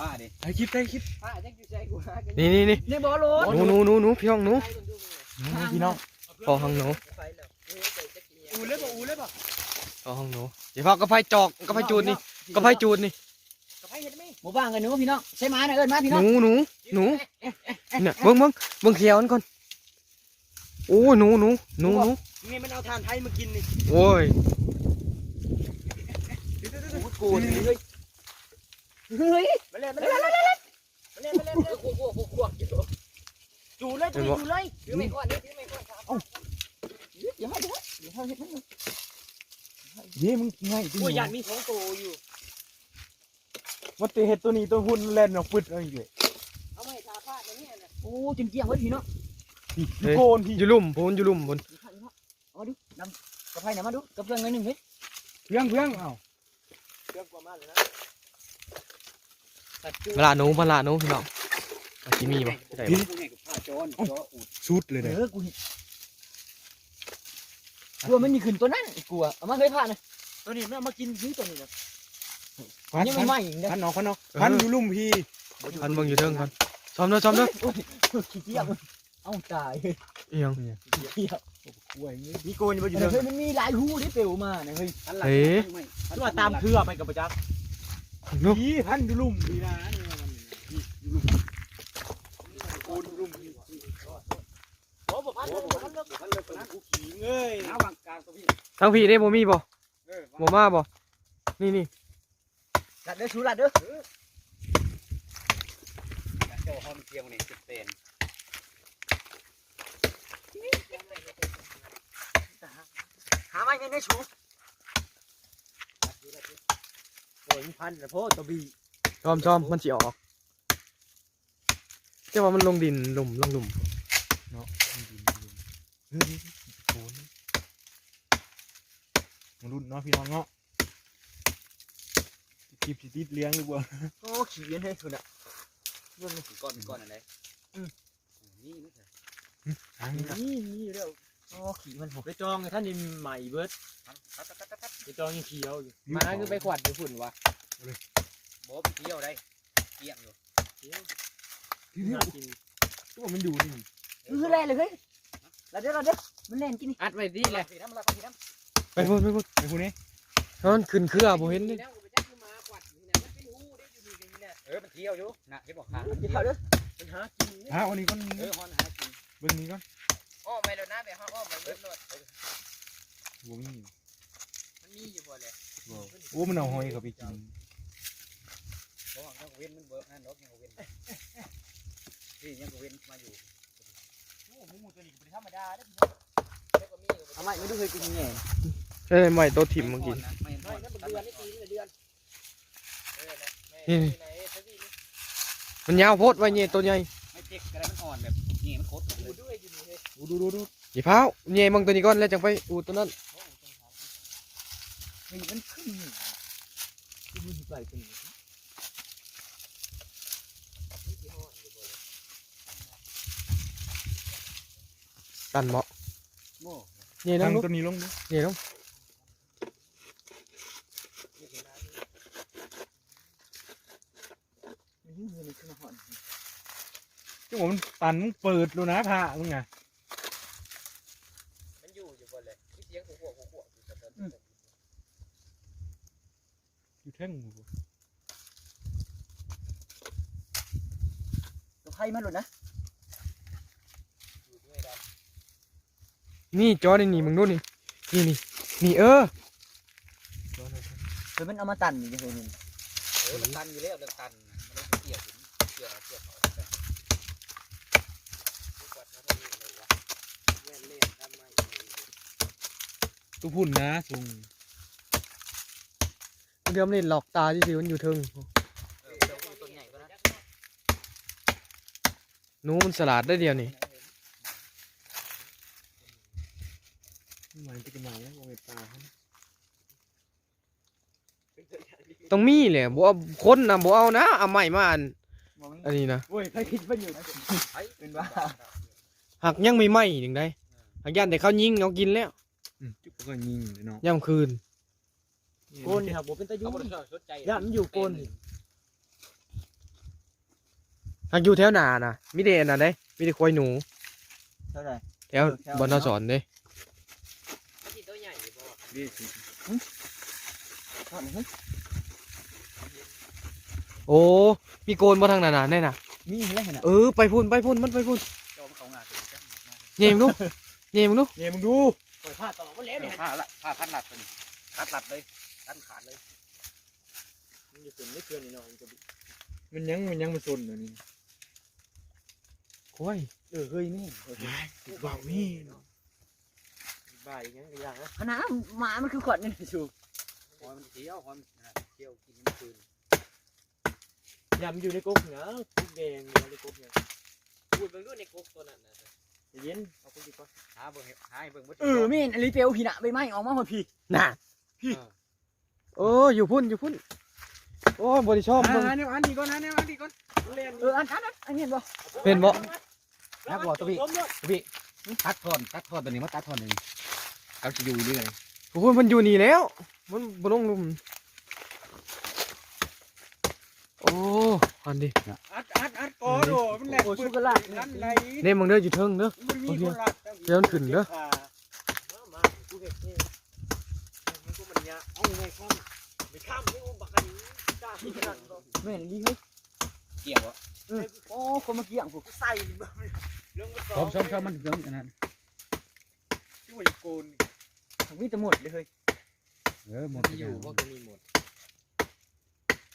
ผ้าดิไอ้คลิปได้คลิปผ้าจังอยู่ใจกูหากันนี่นี่นี่ในบ่อรถหนูหนูหนูหนูพี่น้องหนูนี่พี่น้องพอห้องหนูอูเลยบ่อูเลยบ่พอห้องหนูเดี๋ยวพอกระไฟจอกกระไฟจูดนี่กระไฟจูดนี่กับไผเฮ็ดไหมหมู่บ้านกันหนูพี่น้องใช่ไหมนะเอิญมาพี่หน้องนูหนูหนูเนี่ยเบิ้งเบิ้งเบิ้งเขียวมันก่อนโอ้ยหนูหนูหนูหนูนี่มันเอาทานไทยมากินนี่โอ้ยกูนี่เฮ้ย เฮ้ยมาเล่นมาเล่นมาเล่นมาเล่นมาเล่นกูกูกูกูจูเลยจูจูเลยถือไม่ก่อนนี่ถือไม่ก่อนครับอย่าให้อย่าให้อย่าให้เฮ็ดมันเย้มึงง่ายจริงกูยันมีของโตอยู่มันตีเห็ดตัวนี้ตัวหุ่นเล่นออกปึดอะไรอยู่เลยเอามาให้ทาผ้าตัวนี้น่ะโอ้จนเกลี้ยงไว้พี่น้องพี่โกนพี่อยู่ลุ่มพูนอยู่ลุ่มพูนเอาดูดำกระไพเนี่ยมาดูกับเพื่อนเงินหนึ่งเฮ้ยเพียงเพียงเอ้าเรื่องกว่ามาเลยนะ ตัดจูเวลาหนูเวลาหนูพี่น้องอาชิมีป่ะได้กูปะให้กับผ้าจอนจออูดสุดเลยเอเด้อกูเห็นกลัวมันมีขึ้นตัวนั้นกลัวเอามาเคยผ่านนะตัวนี้ไม่เอามากินซื้อตัวนี้นะพันยังพัไม่นไหม้อีกนะพันเนาะพันเนาะพันอยู่ลุ่มพี่พันเบิ้งอยู่เทิงพันซ้อมเด้อซ้อมเด้อขี้เกียจเอ้าตายเอียงขี้เกียจกล้วยนี่มีโกนอยู่เฮ้ยมันมีหลายหูที่เปลวมาเนี่ยเฮ้ยเฮ้ยตัวตามเครือไปกับประจักษ์ หนูพี่พันอยู่ลุ่มพี่นะนี่มันพี่อยู่ลุ่มโกนลุ่มพี่โอ้บ่พันเลยบ่พันเลยบ่พันเลยนะกูขี่เอ้ยเอาวางกลางตัวพี่ทางพี่ได้บ่มีบ่เออบ่มาบ่นี่นี่ลัดเด้อชูลัดเด้อเจ้าห้องเทียงนี่จุดเต็นหาไม้เงินได้ชู โอ้ยพันแต่พ่อตัวบีซ้อมซ้อมมันสิออกแต่ว่ามันลงดินหลุมลงหลุมเนาะเฮ้ยโนมารุ่นเนาะพี่น้องเนาะคลิปสิติดเลี้ยงดีกว่าโอ้ขี้เย็นให้คุณอะก้อนก้อนอะไรนี่นะทางนี้นะนี่นี่เร็วโอ้ขี้มันหกไปจองท่านนี่ใหม่เบิร์ดไปจองยังเขียวอยู่มาคือไปขวัดไปฝุ่นวะโบ๊บเที่ยวได้เกี่ยงอยู่เที่ยวพี่พี่น่ากินตัวมันอยู่นี่คือแรงเลยเฮ้ยลัดเด้อลัดเด้อมันแน่นกินนี่อัดไว้ดีเลยไปพูดไปพูดไอ้พวกนี้มันขึ้นเครือบ่เห็นนี่เออมันเที่ยวอยู่นะเห็นบอกขากินข้าวเด้อมันหากินฮะวันนี้ก็เออฮอนหากินเบิ้งนี้ก่อนอ้อไม่แล้วนะแบบอ้อไม่เบิร์ดเลยบ่มี มันมีอยู่บ่เลยบ่โอ้มันเอาหอยเขาไปกินเพราะว่ายังเว้นมันเบิร์ดนั่นดอกยังเว้นที่ยังเว้นมาอยู่โอ้หมูตัวนี้เป็นธรรมดาเด้อพี่น้องเอาไม้ไม่ดูเคยกินแง่เอ้ยไม่ตัวถิ่มเมื่อกี้ไม่ไม่นั่นเป็นเดือนนี่ปีนี่เดือนนี่นี่มันยาวโพดไว้เนี่ยตัวใหญ่ไม่เจ็กกระไรมันอ่อนแบบนี่มันโคตรเลยด้วยอยู่นี่เฮ้ยดูดูดูดูอย่าพร้าวเนี่ยมึงตัวนี้ก่อนแล้วจังไปอูตัวนั้นเฮ้ ยมันขึ้นกูมันไปขึ้นกันเหมาะโม่เนี่ยน้ทาองงลูกตัวนี้ลงดูเนี่ยน้องมันยิ่งเงินขึ้นมาหอนจังหวะมันตันมึงเปิดดูนะพระมึงไง มันอยู่อยู่บนเลยที่เสียงหัวหัวหัวอยู่แต่ตอน อยู่แท่ งหมูตัวไพ่มันหลุดนะอยู่ด้วยดนี่จอนี่นี่มึงดูนี่นี่นี่นี่เออเฮ้ยมันเอามาตันอยู่เฮ้ยนี่ำเออมันตันอยู่แล้วเรื่องตันมันต้องเกี่ยวถึงเกี่ยวเกี่ยวเขาแต่เล่นเล่นทำไมตู้พุ่นนะซุง เดี๋ยวมันนี่หลอกตาที่สิมันอยู่เทิงเออเดี๋ยวตัวใหญ่ก็นะหนูมันสลัดได้เดียวนี่มันจะมาแล้วโอ้ยตาต้องมีแหละบ่เอาคนนะบ่เอานะเอาใหม่มาอันอันนี้นะโอ้ยใครคิดว่าอยู่เป็นว่าหักยังไม่ไหม้ถึงได้หักยันแต่เขายิงเอากินแล้วจุกก็ยิงเลยเนาะย่ำคืน โกนนี่ครับผมเป็นตะยุ่เขางไม่ได้สนใจย่ามันอยู่โกนหากอยู่แถวหนาน่ะมีแต่อันน่ะเด้มีแต่ควายหนู เท่าไหร่ แถวแถว บอนสอนเด้ตัวใหญ่บ่นี่สิเท่าไหร่เฮ้ยโอ้ มีโกนบ่ทางนั้นน่ะแน่น่ะ มีอะไรเห็นอะเออ ไปพุ่นไปพุ่นมันไปพุ่นเจ้ามันเขางาตัวนี้จ้ะเย่มงดูเย่มงดูเนี่ยมึงดู ปล่อยผ้าต่อก็แล้วเนี่ยผ้าละผ้าพันหลัดตัวนี้พัดหลัดเลย พันขาดเลยมันจะเป็นไม่เกินนี่เนาะมันจะบิมันยังมันยังมันซนอยู่นี่ควายเออเฮ้ยนี่บ่าวนี่บ่ายยังอย่างนะขนาดหมามันคือขวดนี่ชูหอยมันเที่ยวหอยมันนะเที่ยวกินมันคืนยำอยู่ในกุ๊กเนาะกุ๊กแดงอยู่ในกุ๊กเนี่ยพูดเบิ่งดูในกกตัวนั้นน่ะใจเย็นเอากุ๊กดีกว่าหาเบิ่งให้หาให้เบิ่งบ่เออมีนอลิเปียวพี่น่ะใบไม้ออกมาหมดพี่น่ะ โอ้อยู่พุ่นอยู่พุ่นโอ้บริชอบเบิ่งอ่าเนี่ยอันนี้ก่อนนะเนี่ยอันนี้ก่อนเล่นเอออันนั้นอันนี้เห็นบ่เป็นบ่นักบอกตัวพี่ตัวพี่ตัดทอนตัดทอนตัวนี้มาตัดทอนหนึ่งเขาจะอยู่ด้วยไงโอ้ยมันอยู่นี่แล้ว มันบ่ลงหลุมโอ้อันดิอัดอัดอัดก่อนโอ้มันแหลกโอ้ปืชูนกระลานั่นไรเน่มึงเด้ออยู่เทิงเด้อมันมีคนรัดเดี๋ยวมันขึ้นเด้อ มากูเห็นนี่มันก็มันยะเอาไงข้ามไม่ข้ามไม่อุ้มบักกันจ้าที่ขนาดแม่นดีเฮ้ยเกี่ยวอะโอ้คนเมื่อกี้อย่างผมใส่เรื่องมันชมชมชมมันเรื่องอันนั้นช่วยโกนมีแต่หมดเลยเฮ้ยเออหมดที่อยู่ว่าก็มีหมด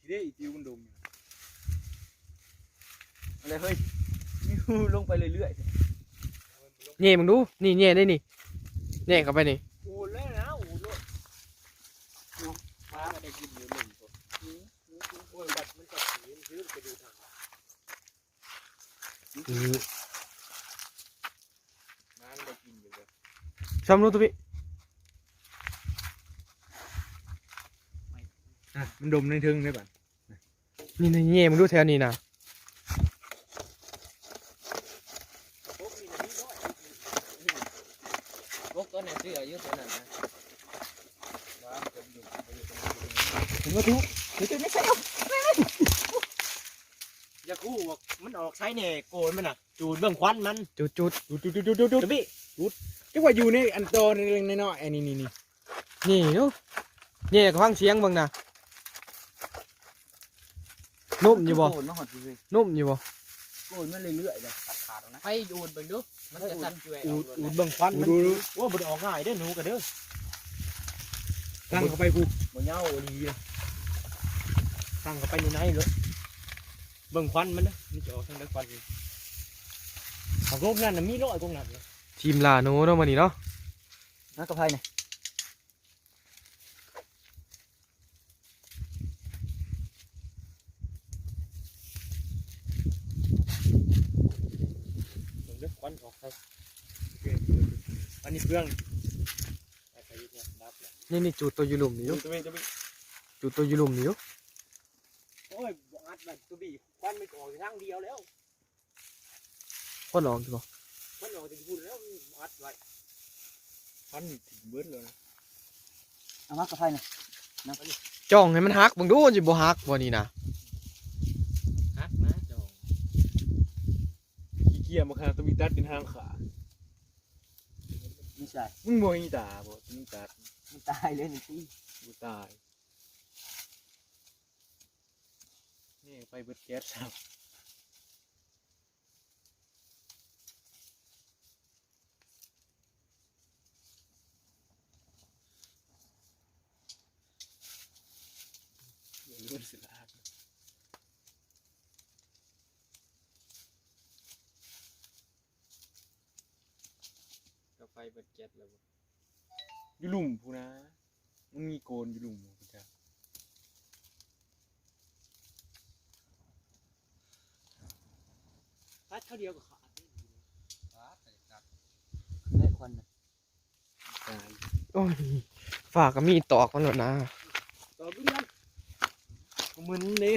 ทีนี้อีจิวมันดมอะไรเฮ้ยนิ้วลงไปเรื่อยเย่มึงดู นี่เย่ได้นี่เย่เข้าไปนี่ อูเลยนะอูเลยฟ้าไม่ได้กินอยู่หนึ่งตัวโอ้ยบัดมัน กับสีมันซื้อไปดูทางอือน้ำได้กินอยู่เลยชมดูตัวพี่อะมันดมในทึงได้ป่ะนี่ในี่เย่มึงดูแถวนี้นะพวกตัวไหนซื้ออายุตัวนั้นนะๆถึงว่าทุกถึงจะไม่ใช่ อย่าคู่บอกมันออกใช้เนี่ยโกนมันอะ จูดเบื้องควันมันจุดจุดจูดจูดจูดจูดจูดพี่จังว่าอยู่ในอันโตในเล็กน้อยๆไอ้นี่นี่นี่นี่ดูเย่ก็ฟังเสียงเบิ่งนะนุ่มอยู่บ่โกนมาหอดพี่เฮ้ยนุ่มอยู่บ่โกนมาเรื่อยๆเลยตัดขาดแล้วนะให้ดูดเบิ่งดูมันจะสั่นจ่วยอูเอาดอูดเบิ่งควันมันดูดูว่าบ่ได้ออกง่ายเด้อหนูกันเด้อตั้งเข้าไปกูบ่เหงาดีเลยตั้งเข้าไปในไหนเลย เบิ่งควันมันนะมันจะออกทางใดควันนี่ของโลกนั่นน่ะมีร้อยกว่านั้นเลยทีมลาโนเนาะมื้อนี้เนาะนักกระไพเนี่ยเบิ่งเด้อควันออกไปโอเคอันนี้เครื่องไอ้ไปเนี่ยดับแล้วนี่นี่จุดตัวอยู่หลุมนี่อดูยู่ตัวเองตัวเองจุดตัวอยู่หลุมนี่อยู่ โอ้ยบ่อัดแบบตัวบีค วันมันก็ออกทางเดียวแล้วคนออกอยู่บ่มันออกจากพุ่นแล้วมันอัดไว้ควันถึงเบิดเลยนะเอามากระไพเนี่ยจ้องให้มันฮักเบิ่งดูมันสิบ่ฮักบ่นี่นะฮักนะจองขี้เกียจมาขนาดตัวมีตัดเป็นทางขาไม่ใช่มึงบ่มีตาบ่ตัวมีตัดมันตายเลยนี่พี่กูตายนี่ไปเบิดแก๊สครับ เดี๋ยวรู้สึกอาดกาไฟเบิดแก๊สแล้วอยู่หลุมพูนะ มันมีโกนอยู่หลุมพูจ้ะพัดเท่าเดียวกับขาดตัดและควันน่ะตายโอ้ยฝากก็มีตอกมันแล้วนะ ต่อไปเรื่อยกู มึนเดิ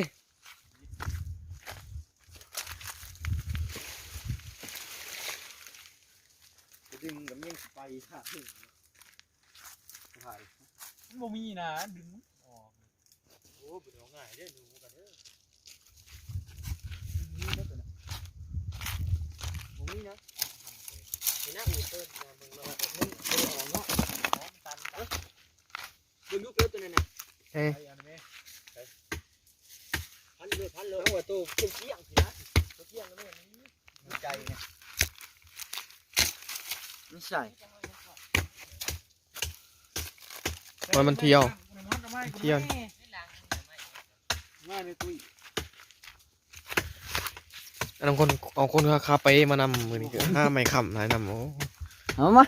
ดึงกับเงี้ยไปหาถึงถ่ายมันบ่มีนะดึงออกโอ้เป็นง่ายเด้ดูกันเด้อนี่ก็เป็นบ่มีนะเห็นหน้าอูเปิ้ลนะมึงมาแบบนี้เป็นออกเนาะตันเด้อดึงลูกเล็กตัวนี้นนะเอ๊ะ เลยเอาว่าตัวเกี้ยงสินะตัวเกี้ยงก็ไม่อย่นี้มีใจเนี่ยไม่ใช่มันมันเที่ยว เที่ยวง่าในตุ้ยอันนั้นคนเอาคนคาเป้มานำมือนี่คือห้าไม่คำหลายนำโอ้เอามา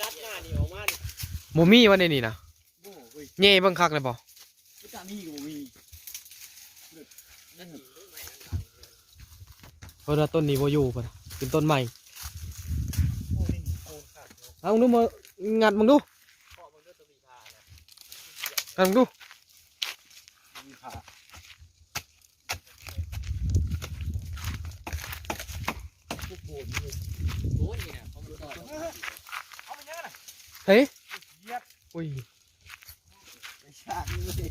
ตัดหน้านี่ออกมาโมมี่วันนี้นี่นะเย่บังคักเลยบ่ไม่ตามีกูมีนั่น เพราะว่าต้นนี้บ่อยู่ปะเป็นต้นใหม่โอ้นี่โอนขาดเนาะเอามึงดูมางัดมึงดูพ่อมึงก็ตัวมีพานะงัดมึงดูมีพาพวกโบนเลยโอ้ยเนี่ยเขาไม่ต่อ เอาไปเยอะนะ เฮ้ย เหยียบ อุ้ย ไม่ใช่เลย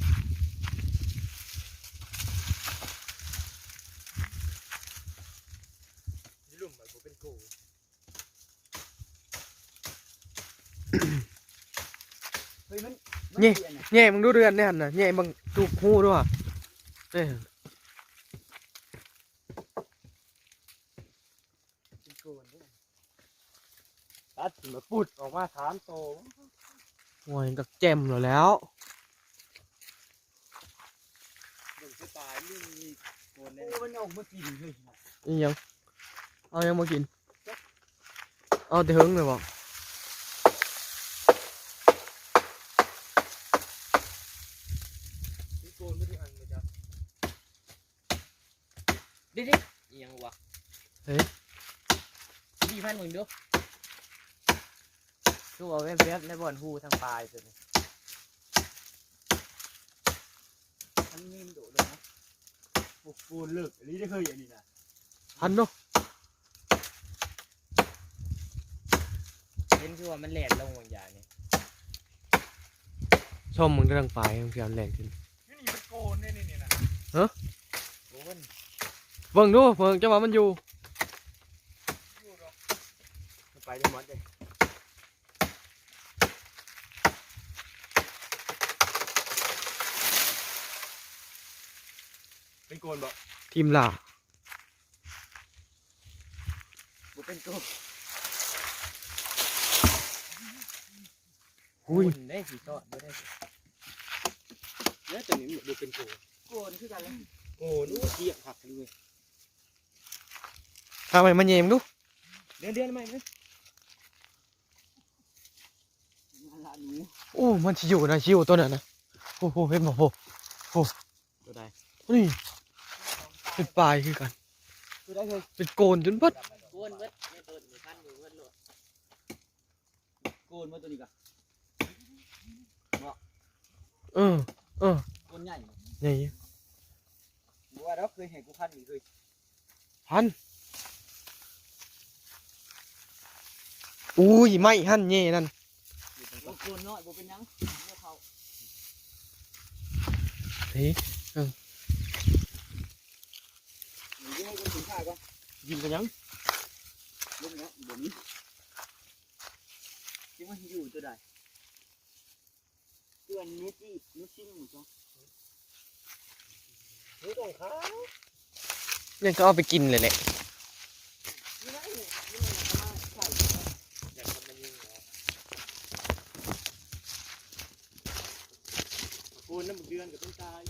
ยี่ลุ่มแบบเป็นกู เฮ้ยมันแย่มึงดูเรือนเนี่ยหั่นน่ะแย่มึงดูหูด้วยว่ะเอ้ยเป็นโกนด้วยตัดมาปุดออกมาสามโตโอ้ยกักแจมแล้วแล้วหนึ่งสไตล์นี่มีโกนเนี่ยมันออกมากินเลยอีหยัง เอายังมากิน เอาแต่เฮิงเลยบ่เป็นโกนไม่ได้อันเลยจ้ะ ดิดิยังวะเฮ้ยดีพันมึงดูทุกเอาแวบๆในบ่อนหูทางปลายตัวนี้อันนี้มันโดดเลยนะโอ้โกนเลิกอันนี้ได้เคยอย่างนี้นะพันเนาะเห็นคือว่ามันแหลนลงบางอย่างนี่ชมมึงกำลังไปมึงพยายามแรงขึ้น นี่มันโกนนี่นี่นะโกน เบิ่งดูเบิ่งจะว่ามันอยู่มันไปได้หมดเลยเป็นโกนบ่ทีมล่าบ่เป็นโกนอุ้ยได้สีทอดไม่ได้เนี่ยตัวนี้มันบ่เป็นโกนโกนคือกันเลยโอ้นู้เกี่ยผักเลย ทำไมมันแย่มึงดูเดือนเดือนไหมไหมลาหนูโอ้มันชิอยู่นะชิวตัวนั้นนะโอ้โหเห็นบ่โหตัวใดนี่เป็นปลายคือกันตัวใดเคยเป็นโกนจนเบิดโกนเบิดเนี่ยตัวนี้พันอยู่เบิดโลดโกนมาตัวนี้กะเออเออโกนใหญ่นี่บัวเราเคยเห็นกูพันอยู่เคยพัน อุ้ยไม่หั่นแย่นั่นคนน้อยบ่เป็นยังเมื่อเขาเฮ้ยหนูจะให้คนถึงข้าก่อนยิงกันยังลุกเนาะบ่มีคิดว่าอยู่ตัวใดตัวนี้ที่นู้ชิ่งหมูจ้ะนู้ตรงขาเนี่ยก็เอาไปกินเลยแหละ นี่ไงนี่มันมาใส่ อยากทำมันยิงเหรอกู น้ำเดือนกับต้นตาย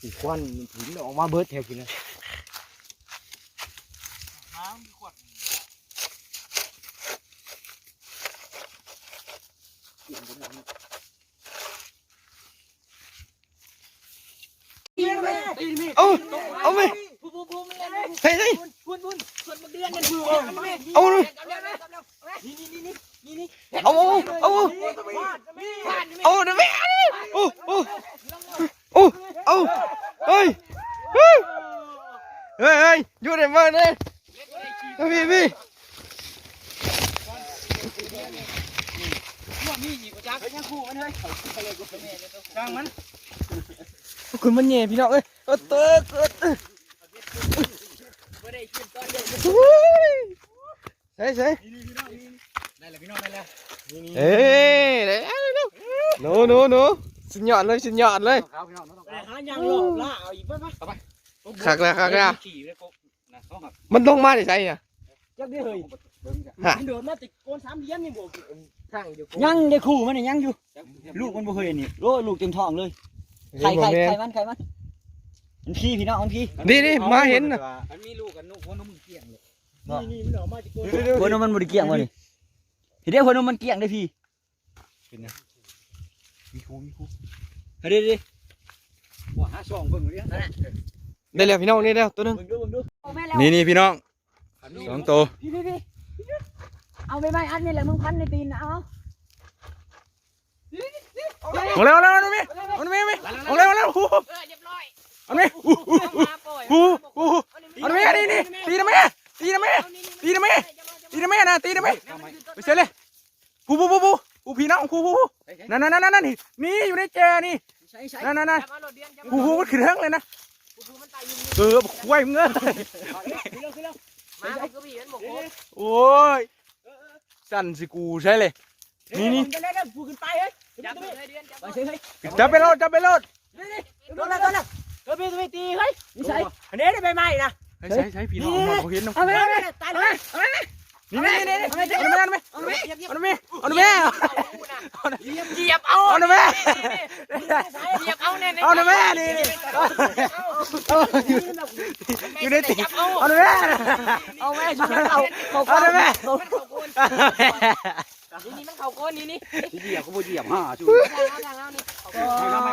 สีควันมันถึงออกมาเบิดแถวกินนะ เอาเอาไหมเฮ้ยเฮ้ยเอาเลยเอาเอาเอาเดี๋ยวแม่โอ้โอ้โอ้เอาเฮ้ยเฮ้ยเฮ้ยอยู่ไหนมาเนี่ยพี่พี่จังมันคุณมันเย่พี่น้องเอ้ย เออเติร์กเออเออไม่ได้ขึ้นตอนเย็นอุ้ยใช่ใช่ได้แล้วพี่น้องได้แล้วเอ้ยเดี๋ยวหนูหนูหนูสุดยอดเลยสุดยอดเลยขาวพี่น้องต้องไปหายังหลอกล่าเอาอีกไปไปคักแล้วคักแล้วขี่เลยพวกนะเขาหักมันลงมาได้ใช่เนี่ยจักได้เฮ้ยเบิ่งจ้ะฮะมันโดดมาติดโกนสามเหลี่ยมนี่บอกข้างอยู่ยังได้คู่มันนี่ยังอยู่จังลูกมันบ่เคยนี่โอ้ยลูกเต็มท้องเลยไข่ไข่ไข่มันไข่มันมัน พี่พี่น้องมันพี่นี่นี่มาเห็นนะมันมีลูกกันนุหัวนมมึงเกลี้ยงเลยนี่นี่มันออกมาจากโกนหัวนมมันบ่ได้เกี่ยงวะนี่ทีเดียวหัวนมมันเกี่ยงได้พี่มีครูมีครูเฮ้ยเดี๋ยวเดี๋ยวว่าหาช่องเบิ่งเลยนะได้แล้วพี่น้องนี่แล้วตัวหนึงเบิ่งดูเบิ่งดูเอาแม่แล้วนี่นี่พี่น้องสองตัวพี่พี่พี่เอาไปไหมอันนี้แหละมึงพันในตีนนะเอาเอาเร็วเอาเร็วเอาเร็วเอาเร็วเอาเร็วเอาเร็วฮู้เออเรียบร้อยเอาเร็วฮู้ฮู้มาปล่อยฮู้ฮู้เอาเร็วนี่นี่ตีนะแม่ตีนะแม่ตีนะแม่ตีนะแม่นะตีนะแม่ไปเสร็จเลยฮู้ฮู้ฮู้ฮู้ฮู้พี่น้องฮู้ฮู้ฮู้นั่นนั่นนั่นนั่นนี่นี่อยู่ในแจนี่ใช่ใช่นั่นนั่นนั่นจับเอาโหลดเดียนจับฮู้ฮู้มันขึ้นเทิงเลยนะกูมันตายยิงเออควายมึงเอ้ยมาเขาก็พี่มันบอกโอ้ยโอ้ยสั่นสิกูใช่เลยนี่นี่จะเล่นกูขึ้นไปเฮ้ยจับเลยเดียนจับไปเฉยเฮ้ยจับไปรถจับไปรถโดนแล้วโดนแล้ว เออพี่ตัวตีเฮ้ยนี่ใช่อันนี้ได้ใบไม้นะใช่ใช่ใช่พี่น้องมาเขาเห็นนะเอาไปเอาไปตายเลยนี่นี่นี่นี่เอาหน่อยแม่เอาหน่อยเอาหน่อยแม่เอาหน่อยแม่เหยียบเอาเอาหน่อยแม่เหยียบเอาแน่เอาหน่อยแม่นี่นี่อยู่ในตีเอาหน่อยแม่เอาแม่ช่วยเอาเอาหน่อยแม่นี่นี่มันเข่าก้นนี่นี่ที่เหยียบเขาบ่เหยียบห้าชูเอาเอา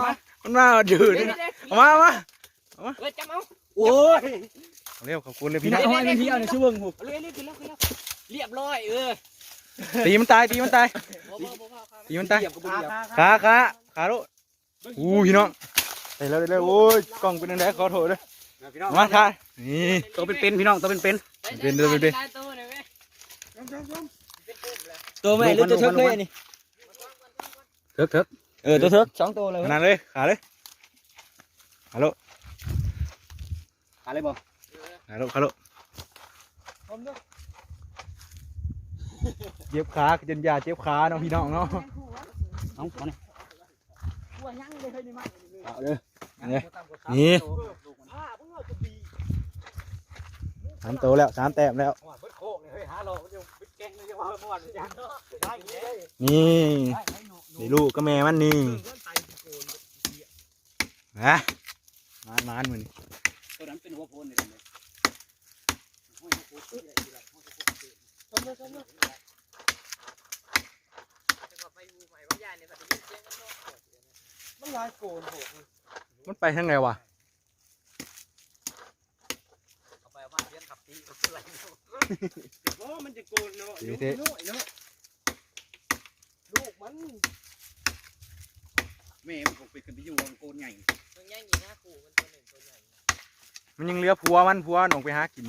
เอานี่ทำไมมันมันมาดื้อนี่เอามามาเออจับเอาโอ้ยเร็วขอบคุณเลยพี่พี่น้น้อองงเอาให้พี่เอาในชื่อเบิ่งหูเรื่อยๆขึ้นแล้วขึ้นแล้วเรียบร้อยเออตีมันตายตีมันตายตีมันตายเหยียบก็บ่เหยียบขาขาขาลูกอู้พี่น้องไปแล้วไปแล้วโอ้ยกล้องเป็นยังไงขอโทษด้วยพี่น้องมาถ่ายนี่ ตัวเป็นๆพี่น้องตัวเป็นเป็นเด้อเป็นเด้อตัวหน่อยเว้ยตัวแม่หรือตัวเทิกเลยอันนี่ๆเถิกเถิกเออตัวเทิกสองตัวเลยขนาดเลยขาเลย ขาลูกอะไรบ่ขาลูกขาลูกเจ็บขาจนยาเจ็บขาเนาะพี่น้องเนาะเอาเอานี่หัวยังเลยเฮ้ยนี่มาเอาเด้อนี่สามตัวแล้วสามแต้มแล้วว่าเบิดโคกเลยเฮ้ยหาโลมันจะบิดแกงเลยจะว่าเมื่อวานยังได้อีกเลยนี่นี่ลูกก็แม่มันนี่นะมานมานมือนี่ตัวนั้นเป็นหัวโพนเลยไปดูใหม่ว่ายายเนี่ยปฏิบัติเสียงมันก็มันลายโกนโหมันไปทางไงวะเอาไปเอามาเลี้ยงขับตีก็คือะไรเพราะมันจะโกนเนาะสีเน้อยเนาะลูกมันแม่มันคงไปขึ้นไปอยู่กับโกนให ญ่ตัวใหญ่นี่นะขู่มันตัวหนึ่งตัวใหญ่ มันยังเหลือผัวมันผัวหนองไปหากิน